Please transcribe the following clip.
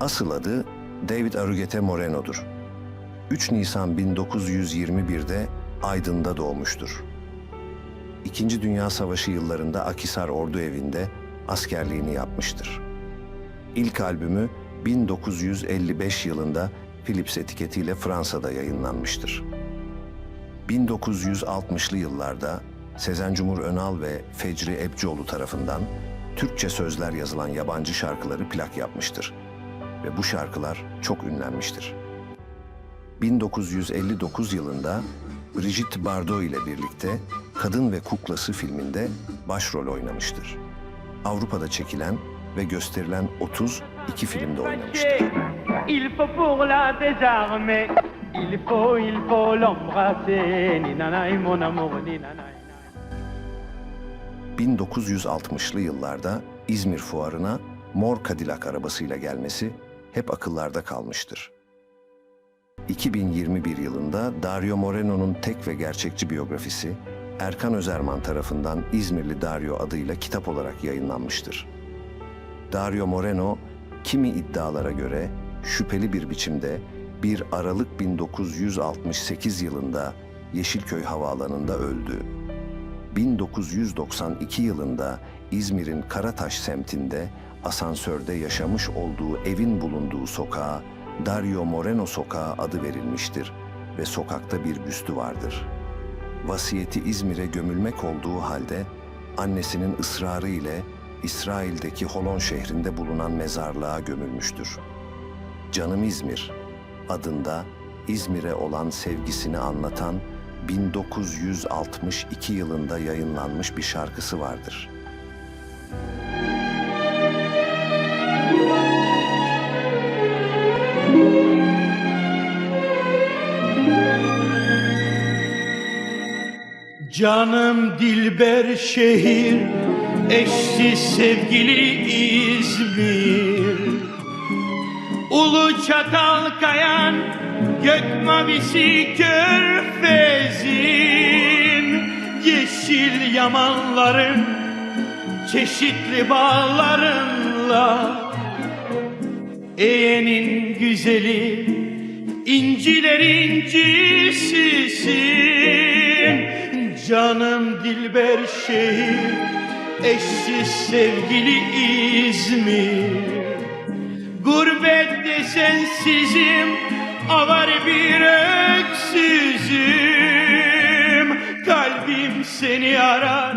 Asıl adı David Arugete Moreno'dur. 3 Nisan 1921'de Aydın'da doğmuştur. İkinci Dünya Savaşı yıllarında Akisar Ordu Evi'nde askerliğini yapmıştır. İlk albümü 1955 yılında Philips etiketiyle Fransa'da yayınlanmıştır. 1960'lı yıllarda Sezen Cumhur Önal ve Fecri Ebcioğlu tarafından Türkçe sözler yazılan yabancı şarkıları plak yapmıştır ve bu şarkılar çok ünlenmiştir. 1959 yılında Brigitte Bardot ile birlikte Kadın ve Kuklası filminde başrol oynamıştır. Avrupa'da çekilen ve gösterilen 30 iki filmde oynamıştır. Il faut pour la désarmer, il faut, il faut l'embrasser, ni nanay mon amour, ni nanay. 1960'lı yıllarda İzmir Fuarı'na mor Cadillac arabasıyla gelmesi hep akıllarda kalmıştır. 2021 yılında Dario Moreno'nun tek ve gerçekçi biyografisi Erkan Özerman tarafından İzmirli Dario adıyla kitap olarak yayınlanmıştır. Dario Moreno, kimi iddialara göre şüpheli bir biçimde 1 Aralık 1968 yılında Yeşilköy Havaalanı'nda öldü. 1992 yılında İzmir'in Karataş semtinde asansörde yaşamış olduğu evin bulunduğu sokağa Dario Moreno Sokağı adı verilmiştir ve sokakta bir büstü vardır. Vasiyeti İzmir'e gömülmek olduğu halde annesinin ısrarı ile İsrail'deki Holon şehrinde bulunan mezarlığa gömülmüştür. Canım İzmir adında İzmir'e olan sevgisini anlatan 1962 yılında yayınlanmış bir şarkısı vardır. Canım Dilber şehir, eşsiz sevgili İzmir. Ulu çatal kayan, gök mavisi körfezin. Yeşil yamanların, çeşitli bağlarınla. Eğenin güzeli, inciler incisisin Canım Dilber şehir, eşsiz sevgili İzmir Gurbette sensizim, avar bir öksüzüm. Kalbim seni arar,